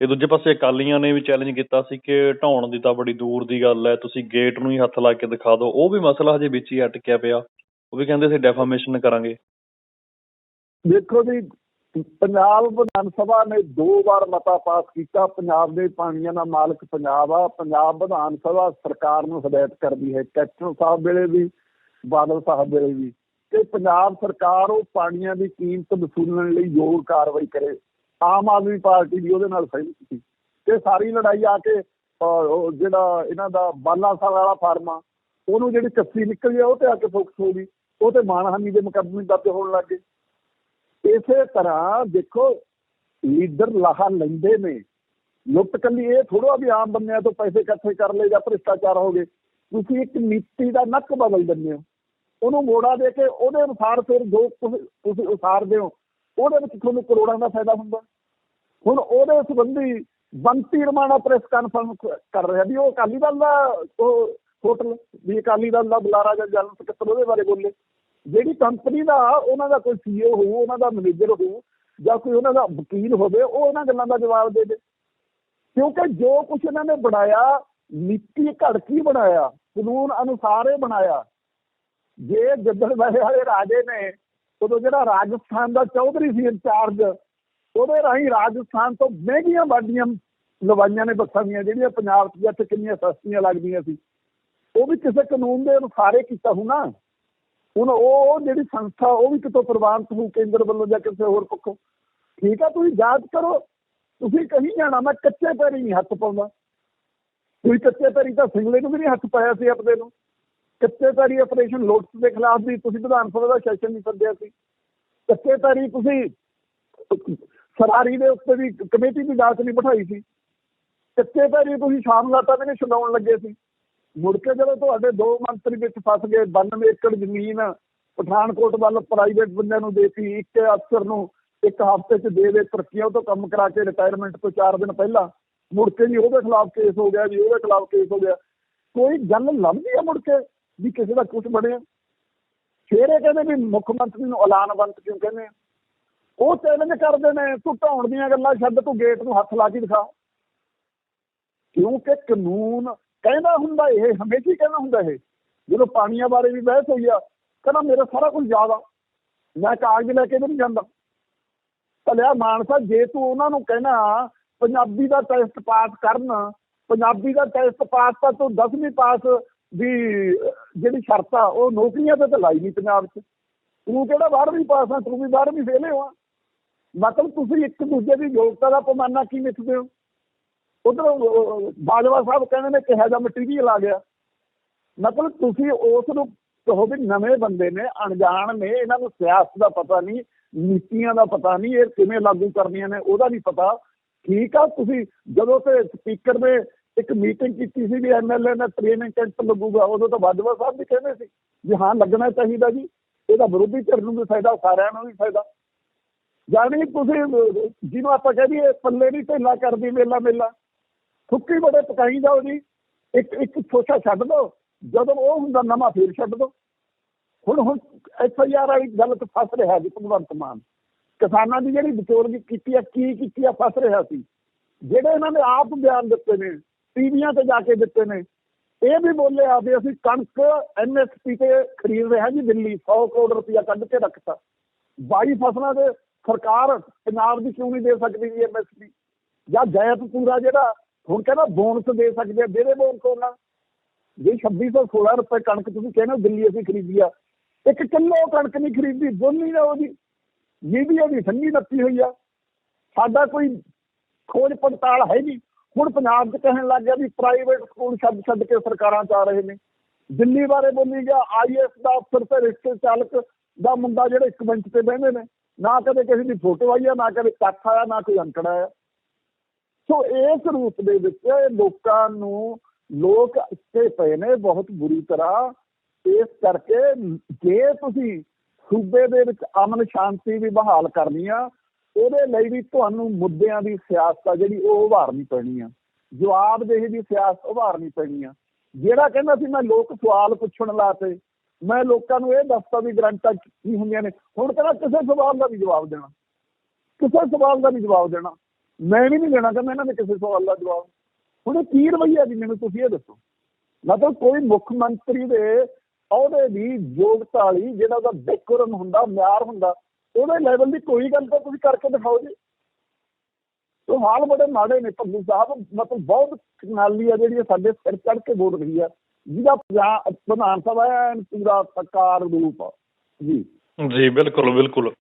ਤੇ ਦੂਜੇ ਪਾਸੇ ਅਕਾਲੀਆਂ ਨੇ ਵੀ ਚੈਲੰਜ ਕੀਤਾ ਸੀ ਕਿ ਢਾਉਣ ਦੀ ਤਾਂ ਬੜੀ ਦੂਰ ਦੀ ਗੱਲ ਹੈ, ਤੁਸੀਂ ਗੇਟ ਨੂੰ ਹੀ ਹੱਥ ਲਾ ਕੇ ਦਿਖਾ ਦਿਓ। ਉਹ ਵੀ ਮਸਲਾ ਹਜੇ ਵਿੱਚ ਹੀ ਅਟਕਿਆ ਪਿਆ। ਉਹ ਵੀ ਕਹਿੰਦੇ ਸੀ ਡੈਫਾਮੇਸ਼ਨ ਕਰਾਂਗੇ। ਦੇਖੋ ਜੀ, ਪੰਜਾਬ ਵਿਧਾਨ ਸਭਾ ਨੇ ਦੋ ਵਾਰ ਮਤਾ ਪਾਸ ਕੀਤਾ। ਪੰਜਾਬ ਦੇ ਪਾਣੀਆਂ ਦਾ ਮਾਲਕ ਪੰਜਾਬ ਆ। ਪੰਜਾਬ ਵਿਧਾਨ ਸਭਾ ਸਰਕਾਰ ਨੂੰ ਹਦਾਇਤ ਕਰਦੀ ਹੈ, ਕੈਪਟਨ ਸਾਹਿਬ ਵੇਲੇ ਵੀ, ਬਾਦਲ ਸਾਹਿਬ ਵੇਲੇ ਵੀ, ਕਿ ਪੰਜਾਬ ਸਰਕਾਰ ਉਹ ਪਾਣੀਆਂ ਦੀ ਕੀਮਤ ਵਸੂਲਣ ਲਈ ਯੋਗ ਕਾਰਵਾਈ ਕਰੇ। ਆਮ ਆਦਮੀ ਪਾਰਟੀ ਵੀ ਉਹਦੇ ਨਾਲ ਸਹਿਮਤ ਸੀ। ਤੇ ਸਾਰੀ ਲੜਾਈ ਆ ਕੇ ਜਿਹੜਾ ਇਹਨਾਂ ਦਾ ਬਾਲਾਸਾਲ ਵਾਲਾ ਫਾਰਮ ਆ, ਉਹਨੂੰ ਜਿਹੜੀ ਕੱਸੀ ਨਿਕਲੀ ਆ, ਉਹ ਤੇ ਆ ਕੇ ਫੋਕਸ ਹੋ ਗਈ। ਉਹ ਤੇ ਮਾਨਹਾਨੀ ਦੇ ਮੁਕੱਦਮੇ ਦਰਜ ਹੋਣ ਲੱਗ ਗਏ। ਇਸੇ ਤਰ੍ਹਾਂ ਦੇਖੋ, ਲੀਡਰ ਲਾਹਾ ਲੈਂਦੇ ਨੇ। ਲੁੱਟ ਕੱਲੀ ਇਹ ਥੋੜਾ ਵੀ ਆਮ ਬੰਦਿਆਂ ਤੋਂ ਪੈਸੇ ਇਕੱਠੇ ਕਰ ਲਏ ਜਾਂ ਭ੍ਰਿਸ਼ਟਾਚਾਰ ਹੋ ਗਏ। ਤੁਸੀਂ ਇੱਕ ਨੀਤੀ ਦਾ ਨੱਕ ਬਦਲ ਦਿੰਦੇ ਹੋ। ਉਹਨੂੰ ਮੋੜਾ ਦੇ ਕੇ ਉਹਦੇ ਅਨੁਸਾਰ ਫਿਰ ਜੋ ਤੁਸੀਂ ਉਸਾਰਦੇ ਹੋ ਉਹਦੇ ਵਿੱਚ ਤੁਹਾਨੂੰ ਕਰੋੜਾਂ ਦਾ ਫਾਇਦਾ ਹੁੰਦਾ। ਹੁਣ ਉਹਦੇ ਸੰਬੰਧੀ ਬੰਤੀ ਰਮਾਣਾ ਪ੍ਰੈਸ ਕਾਨਫਰੰਸ ਕਰ ਰਿਹਾ ਵੀ ਉਹ ਅਕਾਲੀ ਦਲ ਦਾ ਉਹ ਹੋਟਲ ਵੀ ਅਕਾਲੀ ਦਲ ਦਾ ਬੁਲਾਰਾ ਜਾਂ ਜਨਰਲ ਸਕੱਤਰ ਉਹਦੇ ਬਾਰੇ ਬੋਲੇ। ਜਿਹੜੀ ਕੰਪਨੀ ਦਾ ਉਹਨਾਂ ਦਾ ਕੋਈ ਸੀਓ ਹੋਊ, ਉਹਨਾਂ ਦਾ ਮੈਨੇਜਰ ਹੋਊ ਜਾਂ ਕੋਈ ਉਹਨਾਂ ਦਾ ਵਕੀਲ ਹੋਵੇ, ਉਹ ਉਹਨਾਂ ਗੱਲਾਂ ਦਾ ਜਵਾਬ ਦੇ ਦੇ। ਕਿਉਂਕਿ ਜੋ ਕੁਝ ਇਹਨਾਂ ਨੇ ਬਣਾਇਆ, ਨੀਤੀ ਘੜਕੀ ਬਣਾਇਆ, ਕਾਨੂੰਨ ਅਨੁਸਾਰ ਇਹ ਬਣਾਇਆ। ਜੇ ਜੱਦੜ ਵਾਲੇ ਵਾਲੇ ਰਾਜੇ ਨੇ ਉਦੋਂ ਜਿਹੜਾ ਰਾਜਸਥਾਨ ਦਾ ਚੌਧਰੀ ਸੀ ਇੰਚਾਰਜ, ਉਹਦੇ ਰਾਹੀਂ ਰਾਜਸਥਾਨ ਤੋਂ ਮਹਿੰਗੀਆਂ ਵਾਡੀਆਂ ਲਵਾਈਆਂ ਨੇ ਬੱਸਾਂ ਦੀਆਂ ਜਿਹੜੀਆਂ ਪੰਜਾਬ 'ਚ ਜਿੱਥੇ ਕਿੰਨੀਆਂ ਸਸਤੀਆਂ ਲੱਗਦੀਆਂ ਸੀ। ਉਹ ਵੀ ਕਿਸੇ ਕਾਨੂੰਨ ਦੇ ਅਨੁਸਾਰ ਕੀਤਾ ਹੋਣਾ। ਹੁਣ ਉਹ ਜਿਹੜੀ ਸੰਸਥਾ, ਉਹ ਵੀ ਕਿਤੋਂ ਪ੍ਰਵਾਨਿਤ ਹੋ ਕੇਂਦਰ ਵੱਲੋਂ ਜਾਂ ਕਿਸੇ ਹੋਰ ਪੱਖੋਂ? ਠੀਕ ਆ, ਤੁਸੀਂ ਯਾਦ ਕਰੋ, ਤੁਸੀਂ ਕਹੀ ਜਾਣਾ, ਮੈਂ ਕੱਚੇ ਪੈਰੀ ਨਹੀਂ ਹੱਥ ਪਾਉਂਦਾ। ਤੁਸੀਂ ਕੱਚੇ ਪੈਰੀ ਤਾਂ ਸਿੰਗਲੇ ਨੂੰ ਵੀ ਨਹੀਂ ਹੱਥ ਪਾਇਆ ਸੀ ਆਪਣੇ ਨੂੰ। ਕੱਚੇ ਪੈਰੀ ਆਪਰੇਸ਼ਨ ਲੋਟਸ ਦੇ ਖਿਲਾਫ ਵੀ ਤੁਸੀਂ ਵਿਧਾਨ ਸਭਾ ਦਾ ਸੈਸ਼ਨ ਨਹੀਂ ਸੱਦਿਆ ਸੀ। ਕੱਚੇ ਪੈਰੀ ਤੁਸੀਂ ਸਰਾਰੀ ਦੇ ਉੱਤੇ ਵੀ ਕਮੇਟੀ ਦੀ ਜਾਂਚ ਨਹੀਂ ਬਿਠਾਈ ਸੀ। ਕੱਚੇ ਪੈਰੀ ਤੁਸੀਂ ਸ਼ਾਮ ਲਾਟਾ ਵੀ ਨਹੀਂ ਛਡਾਉਣ ਲੱਗੇ ਸੀ। ਮੁੜ ਕੇ ਜਦੋਂ ਤੁਹਾਡੇ ਦੋ ਮੰਤਰੀ ਵਿੱਚ ਫਸ ਗਏ 92 ਏਕੜ ਜ਼ਮੀਨ, ਪਠਾਨਕੋਟ ਵੱਲ ਪ੍ਰਾਈਵੇਟ ਬੰਦਿਆਂ ਨੂੰ ਦੇਤੀ, ਇੱਕ ਅਫਸਰ ਨੂੰ ਇੱਕ ਹਫ਼ਤੇ 'ਚ ਦੇ ਦੇ ਤਰੱਕੀਆਂ, ਉਹ ਤੋਂ ਕੰਮ ਕਰਾ ਕੇ ਰਿਟਾਇਰਮੈਂਟ ਤੋਂ 4 ਦਿਨ ਪਹਿਲਾਂ ਮੁੜ ਕੇ ਜੀ ਉਹਦੇ ਖਿਲਾਫ ਕੇਸ ਹੋ ਗਿਆ ਜੀ, ਉਹਦੇ ਖਿਲਾਫ ਕੇਸ ਹੋ ਗਿਆ। ਕੋਈ ਗੱਲ ਲੱਭਦੀ ਆ ਮੁੜ ਕੇ? ਵੀ ਕਿਸੇ ਦਾ ਕੁਝ ਬਣਿਆ ਫਿਰ ਇਹ ਕਹਿੰਦੇ ਵੀ ਮੁੱਖ ਮੰਤਰੀ ਨੂੰ ਐਲਾਨਵੰਤ ਕਿਉਂ ਕਹਿੰਦੇ ਆ? ਉਹ ਚੈਲੰਜ ਕਰਦੇ ਨੇ, ਤੂੰ ਢਾਉਣ ਦੀਆਂ ਗੱਲਾਂ ਛੱਡ, ਤੂੰ ਗੇਟ ਨੂੰ ਹੱਥ ਲਾ ਕੇ ਦਿਖਾ। ਕਿਉਂਕਿ ਕਾਨੂੰਨ ਕਹਿੰਦਾ ਹੁੰਦਾ ਇਹ, ਹਮੇਸ਼ਾ ਹੀ ਕਹਿੰਦਾ ਹੁੰਦਾ ਇਹ। ਜਦੋਂ ਪਾਣੀਆਂ ਬਾਰੇ ਵੀ ਬਹਿਸ ਹੋਈ ਆ, ਕਹਿੰਦਾ ਮੇਰਾ ਸਾਰਾ ਕੁਝ ਯਾਦ ਆ। ਮੈਂ ਕਾਗਜ਼ ਲੈ ਕੇ ਵੀ ਨਹੀਂ ਜਾਂਦਾ। ਭਲਿਆ ਮਾਨਸਾ, ਜੇ ਤੂੰ ਉਹਨਾਂ ਨੂੰ ਕਹਿਣਾ, ਪੰਜਾਬੀ ਦਾ ਟੈਸਟ ਪਾਸ ਕਰਨ, ਪੰਜਾਬੀ ਦਾ ਟੈਸਟ ਪਾਸ ਤਾਂ ਤੂੰ 10ਵੀਂ ਪਾਸ ਦੀ ਜਿਹੜੀ ਸ਼ਰਤ ਆ, ਉਹ ਨੌਕਰੀਆਂ ਤੇ ਤਾਂ ਲਾਈ ਨਹੀਂ ਪੰਜਾਬ 'ਚ। ਤੂੰ ਕਿਹੜਾ 12ਵੀਂ ਪਾਸ ਆ, ਤੂੰ ਵੀ 12ਵੀਂ ਫੇਲ ਹੋ ਮਤਲਬ ਤੁਸੀਂ ਇੱਕ ਦੂਜੇ ਦੀ ਯੋਗਤਾ ਦਾ ਪੈਮਾਨਾ ਕੀ ਮਿੱਥਦੇ ਹੋ? ਉਧਰ ਬਾਜਵਾ ਸਾਹਿਬ ਕਹਿੰਦੇ ਨੇ ਕਿਹਾ ਜਾ ਮਟੀਰੀਅਲ ਆ ਗਿਆ। ਮਤਲਬ ਤੁਸੀਂ ਉਸ ਨੂੰ ਕਹੋ ਵੀ ਨਵੇਂ ਬੰਦੇ ਨੇ, ਅਣਜਾਣ ਨੇ, ਇਹਨਾਂ ਨੂੰ ਸਿਆਸਤ ਦਾ ਪਤਾ ਨਹੀਂ, ਨੀਤੀਆਂ ਦਾ ਪਤਾ ਨਹੀਂ, ਇਹ ਕਿਵੇਂ ਲਾਗੂ ਕਰਨੀਆਂ ਨੇ, ਉਹਦਾ ਨਹੀਂ ਪਤਾ। ਠੀਕ ਆ, ਤੁਸੀਂ ਜਦੋਂ ਤੇ ਸਪੀਕਰ ਦੇ ਇੱਕ ਮੀਟਿੰਗ ਕੀਤੀ ਸੀ ਵੀ ਐਮਐਲਏ ਨੇ ਟ੍ਰੇਨਿੰਗ ਕੈਂਪ ਲੱਗੂਗਾ, ਉਦੋਂ ਤਾਂ ਬਾਜਵਾ ਸਾਹਿਬ ਵੀ ਕਹਿੰਦੇ ਸੀ ਵੀ ਹਾਂ, ਲੱਗਣਾ ਚਾਹੀਦਾ ਜੀ, ਇਹਦਾ ਵਿਰੋਧੀ ਧਿਰ ਨੂੰ ਵੀ ਫਾਇਦਾ, ਸਾਰਿਆਂ ਨੂੰ ਵੀ ਫਾਇਦਾ। ਜਾਣੀ ਤੁਸੀਂ, ਜਿਹਨੂੰ ਆਪਾਂ ਕਹਿ ਦਈਏ, ਪੱਲੇ ਨਹੀਂ ਢੇਲਾ ਕਰਦੀ ਮੇਲਾ ਮੇਲਾ। ਸੁੱਕੀ ਬੜੇ ਪਕਾਈ ਜਾਓ ਜੀ, ਇੱਕ ਇੱਕ ਛੋਟਾ ਛੱਡ ਦੋ, ਜਦੋਂ ਉਹ ਹੁੰਦਾ ਨਵਾਂ ਫੇਰ ਛੱਡ ਦੋ। ਹੁਣ ਹੁਣ ਐਫ ਆਈ ਆਰ ਵਾਲੀ ਗੱਲ ਤੇ ਫਸ ਰਿਹਾ ਜੀ, ਭਗਵੰਤ ਮਾਨ। ਕਿਸਾਨਾਂ ਦੀ ਜਿਹੜੀ ਵਿਚੋਲਗੀ ਕੀਤੀ ਆ, ਕੀ ਕੀਤੀ ਆ, ਫਸ ਰਿਹਾ ਸੀ। ਜਿਹੜੇ ਇਹਨਾਂ ਨੇ ਆਪ ਬਿਆਨ ਦਿੱਤੇ ਨੇ ਟੀਵੀਆਂ ਤੇ ਜਾ ਕੇ ਦਿੱਤੇ ਨੇ। ਇਹ ਵੀ ਬੋਲਿਆ ਵੀ ਅਸੀਂ ਕਣਕ ਐਮਐਸਪੀ ਤੇ ਖਰੀਦ ਰਹੇ ਹਾਂ ਜੀ ਦਿੱਲੀ 100 ਕਰੋੜ ਰੁਪਇਆ ਕੱਢ ਕੇ ਰੱਖਤਾ। 22 ਫਸਲਾਂ ਦੇ ਸਰਕਾਰ ਪੰਜਾਬ ਦੀ ਕਿਉਂ ਨਹੀਂ ਦੇ ਸਕਦੀ ਜੀ ਐਮਐਸਪੀ ਜਾਂ ਜੈਤ ਪੂਰਾ ਜਿਹੜਾ, ਹੁਣ ਕਹਿੰਦਾ ਬੋਨਸ ਦੇ ਸਕਦੇ ਆ ਦੇਦੇ ਬੋਨਸ ਉਹਨਾਂ। ਜੇ 2616 ਰੁਪਏ ਕਣਕ ਤੁਸੀਂ ਕਹਿੰਦੇ ਦਿੱਲੀ ਅਸੀਂ ਖਰੀਦੀ ਆ, ਇੱਕ ਕਿਲੋ ਕਣਕ ਨਹੀਂ ਖਰੀਦੀ, ਬੋਲੀ ਨਾ ਉਹਦੀ। ਮੀਡੀਆ ਦੀ ਸੰਗੀ ਨੱਪੀ ਹੋਈ ਆ, ਸਾਡਾ ਕੋਈ ਖੋਜ ਪੜਤਾਲ ਹੈ ਨਹੀਂ। ਹੁਣ ਪੰਜਾਬ 'ਚ ਕਹਿਣ ਲੱਗ ਗਿਆ ਵੀ ਪ੍ਰਾਈਵੇਟ ਸਕੂਲ ਛੱਡ ਛੱਡ ਕੇ ਸਰਕਾਰਾਂ ਚ ਆ ਰਹੇ ਨੇ। ਦਿੱਲੀ ਬਾਰੇ ਬੋਲੀ ਗਿਆ ਆਈਐਸ ਦਾ ਅਫਸਰ ਤੇ ਰਿਕਸ਼ੇ ਚਾਲਕ ਦਾ ਮੁੰਡਾ ਜਿਹੜੇ ਇੱਕ ਬੈਂਚ ਤੇ ਬਹਿੰਦੇ ਨੇ, ਨਾ ਕਦੇ ਕਿਸੇ ਦੀ ਫੋਟੋ ਆਈ ਆ, ਨਾ ਕਦੇ ਕੱਖ ਆਇਆ, ਨਾ ਕੋਈ ਅੰਕੜਾ ਆਇਆ। ਸੋ ਇਸ ਰੂਪ ਦੇ ਵਿੱਚ ਲੋਕਾਂ ਨੂੰ ਲੋਕ ਇੱਥੇ ਪਏ ਨੇ ਬਹੁਤ ਬੁਰੀ ਤਰ੍ਹਾਂ। ਇਸ ਕਰਕੇ ਜੇ ਤੁਸੀਂ ਸੂਬੇ ਦੇ ਵਿੱਚ ਅਮਨ ਸ਼ਾਂਤੀ ਵੀ ਬਹਾਲ ਕਰਨੀ ਆ ਉਹਦੇ ਲਈ ਵੀ ਤੁਹਾਨੂੰ ਮੁੱਦਿਆਂ ਦੀ ਸਿਆਸਤ ਆ ਜਿਹੜੀ ਉਹ ਉਭਾਰਨੀ ਪੈਣੀ ਆ। ਜਵਾਬਦੇਹੀ ਦੀ ਸਿਆਸਤ ਉਭਾਰਨੀ ਪੈਣੀ ਆ। ਜਿਹੜਾ ਕਹਿੰਦਾ ਸੀ, ਮੈਂ ਲੋਕ ਸਵਾਲ ਪੁੱਛਣ ਲਾਤੇ, ਮੈਂ ਲੋਕਾਂ ਨੂੰ ਇਹ ਦੱਸਤਾ ਵੀ ਗਰੰਟਾਂ ਕੀ ਹੁੰਦੀਆਂ ਨੇ। ਹੁਣ ਕਹਿੰਦਾ, ਕਿਸੇ ਸਵਾਲ ਦਾ ਵੀ ਜਵਾਬ ਦੇਣਾ। ਕਿਸੇ ਸਵਾਲ ਦਾ ਵੀ ਜਵਾਬ ਦੇਣਾ। ਮੈਂ ਵੀ ਨਹੀਂ ਦੇਣਾ ਕਹਿੰਦਾ ਇਹਨਾਂ ਦੇ ਕਿਸੇ ਸਵਾਲ ਦਾ ਜਵਾਬ। ਹੁਣ ਇਹ ਕੀ ਰਵਈਆ ਜੀ, ਮੈਨੂੰ ਤੁਸੀਂ ਇਹ ਦੱਸੋ। ਮਤਲਬ ਕੋਈ ਮੁੱਖ ਮੰਤਰੀ ਦੇ ਅਹੁਦੇ ਦੀ ਯੋਗਤਾ ਵਾਲੀ ਜਿਹੜਾ ਉਹਦਾ ਡੈਕੋਰਮ ਹੁੰਦਾ, ਮਿਆਰ ਹੁੰਦਾ ਉਹਦੇ ਲੈਵਲ ਦੀ ਕੋਈ ਗੱਲ ਤਾਂ ਤੁਸੀਂ ਕਰਕੇ ਦਿਖਾਓ ਜੀ। ਉਹ ਹਾਲ ਬੜੇ ਮਾੜੇ ਨੇ ਭੱਲੂ ਸਾਹਿਬ। ਮਤਲਬ ਬਹੁਤ ਨਾਲੀ ਆ ਜਿਹੜੀ ਸਾਡੇ ਸਿਰ ਚੜ ਕੇ ਬੋਲ ਰਹੀ ਆ। ਜਿਹਦਾ ਪੰਜਾਬ ਸਭਾ ਐਨ ਪੂਰਾ ਸਕਾਰ ਰੂਪ। ਜੀ। ਜੀ, ਬਿਲਕੁਲ ਬਿਲਕੁਲ।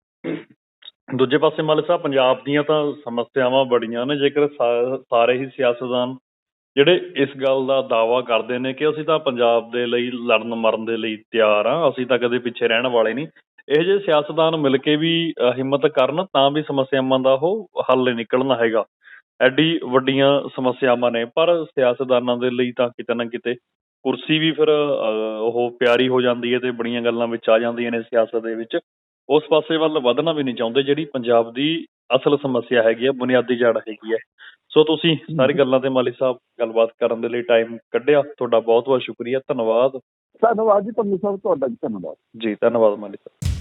ਦੂਜੇ ਪਾਸੇ ਮਾਲਕ ਸਾਹਿਬ, ਪੰਜਾਬ ਦੀਆਂ ਤਾਂ ਸਮੱਸਿਆਵਾਂ ਬੜੀਆਂ ਨੇ। ਜੇਕਰ ਸਾਰੇ ਹੀ ਸਿਆਸਤਦਾਨ ਜਿਹੜੇ ਇਸ ਗੱਲ ਦਾ ਦਾਵਾ ਕਰਦੇ ਨੇ ਕਿ ਅਸੀਂ ਤਾਂ ਪੰਜਾਬ ਦੇ ਲਈ, ਲੜਨ ਮਰਨ ਦੇ ਲਈ ਤਿਆਰ ਆ। ਅਸੀਂ ਤਾਂ ਕਦੇ ਪਿੱਛੇ ਰਹਿਣ ਵਾਲੇ ਨਹੀਂ। ਇਹ ਜਿਹੇ ਸਿਆਸਤਦਾਨ ਮਿਲ ਕੇ ਵੀ ਹਿੰਮਤ ਕਰਨ ਤਾਂ ਵੀ ਸਮੱਸਿਆਵਾਂ ਦਾ ਉਹ ਹੱਲ ਨਿਕਲਣਾ ਹੈਗਾ। ਐਡੀ ਵੱਡੀਆਂ ਸਮੱਸਿਆਵਾਂ ਨੇ ਪਰ ਸਿਆਸਤਦਾਨਾਂ ਦੇ ਲਈ ਤਾਂ ਕਿਤੇ ਨਾ ਕਿਤੇ ਕੁਰਸੀ ਵੀ ਫਿਰ ਉਹ ਪਿਆਰੀ ਹੋ ਜਾਂਦੀ ਹੈ ਤੇ ਬੜੀਆਂ ਗੱਲਾਂ ਵਿੱਚ ਆ ਜਾਂਦੀਆਂ ਨੇ ਸਿਆਸਤ ਦੇ ਵਿੱਚ। ਉਸ ਪਾਸੇ ਵੱਲ ਵਧਣਾ ਵੀ ਨਹੀਂ ਚਾਹੁੰਦੇ ਜਿਹੜੀ ਪੰਜਾਬ ਦੀ ਅਸਲ ਸਮੱਸਿਆ ਹੈਗੀ ਹੈ ਬੁਨਿਆਦੀ ਜੜ ਹੈਗੀ ਹੈ ਸੋ ਤੁਸੀਂ ਸਾਰੀ ਗੱਲਾਂ ਤੇ ਮਾਲੀ ਸਾਹਿਬ ਗੱਲਬਾਤ ਕਰਨ ਦੇ ਲਈ ਟਾਈਮ ਕੱਢਿਆ। ਤੁਹਾਡਾ ਬਹੁਤ ਬਹੁਤ ਸ਼ੁਕਰੀਆ। ਧੰਨਵਾਦ। ਧੰਨਵਾਦ ਜੀ ਭੱਲੂ ਸਾਹਿਬ ਤੁਹਾਡਾ ਵੀ ਧੰਨਵਾਦ। ਜੀ ਧੰਨਵਾਦ ਮਾਲੀ ਸਾਹਿਬ।